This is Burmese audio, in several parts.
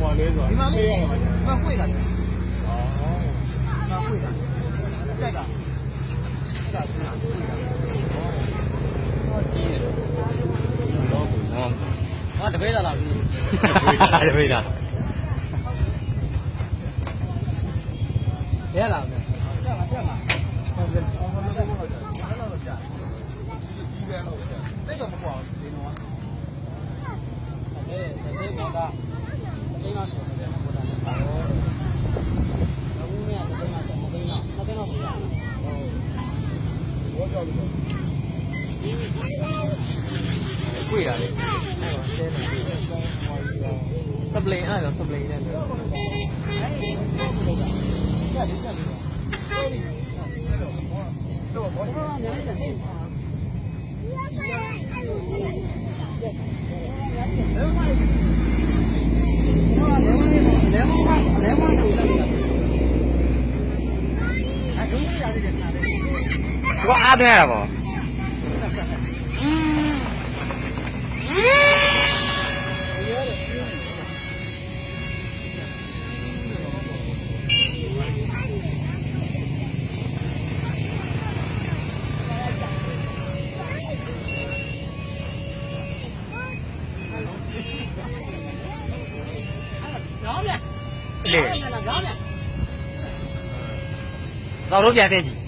ပါလဲဆိုဒီမှာပေးလေးရမှာဒီမှာကိုယ်တာတယ်อ๋อဒီမှာကိုယ်တာတက်တာတက်တာကိုယ်တာကိုယ်တာဟောကြီးတယ်တော့ဘူးနော်ဟာတပည့်လာလာပြီတပိတ်တာရဲလာမယ်တက်လာတက်လာဟုတ်ကဲ့အော်ဟုတ်တယ်ဟုတ်တယ်အဲ့လိုတော့ကြာဒီပဲလို့ကြာတိတ်တော့မကွာဘူးဒီတော့အဲ့ဒါဒီကတော့တိ 贵啊！十零啊，有十零的。Thank you. ဆဲတယ်စပလင်အဲ့တော့စပလင်နဲ့တော့အဲ့ဒီကဒီကဒီတော့ဘောတော့ညနေတယ်လဲမလဲမလို့လာတယ်အဲ့ဒုတိယရတယ်နားတယ်ကိုအားသွင်းရတာပေါ့ရောင်းပြန်လေရောင်းပြန်ရောင်းပြန်တော့တို့ပြန်တဲ့ကြီး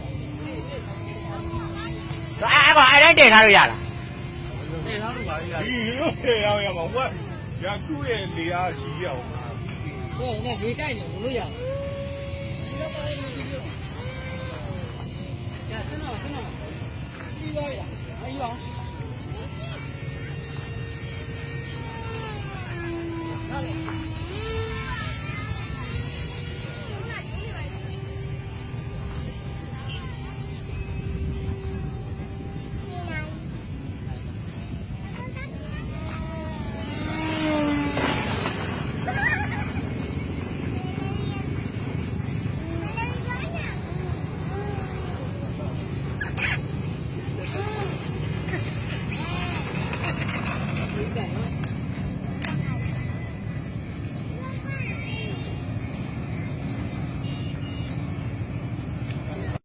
အာနော်ဆက်လိုက်တာอ๋อအာဆက်လိုက်ကောင်းတာအာအေးတင်ပြန်တက်ပါအဲ့ဘာအဲ့တိုင်းတည်ထားလို့ရလားနေသားလို့ပါရဒီလိုခေရောက်ရမှာဝက်ရသူ့ရဲ့နေရာရှိရအောင်ဟိုနဲ့ဒီတိုက်နေလို့ရရဆင်းတော့ဆင်းတော့ပြီးသွားရအီးအောင်ဟာလေ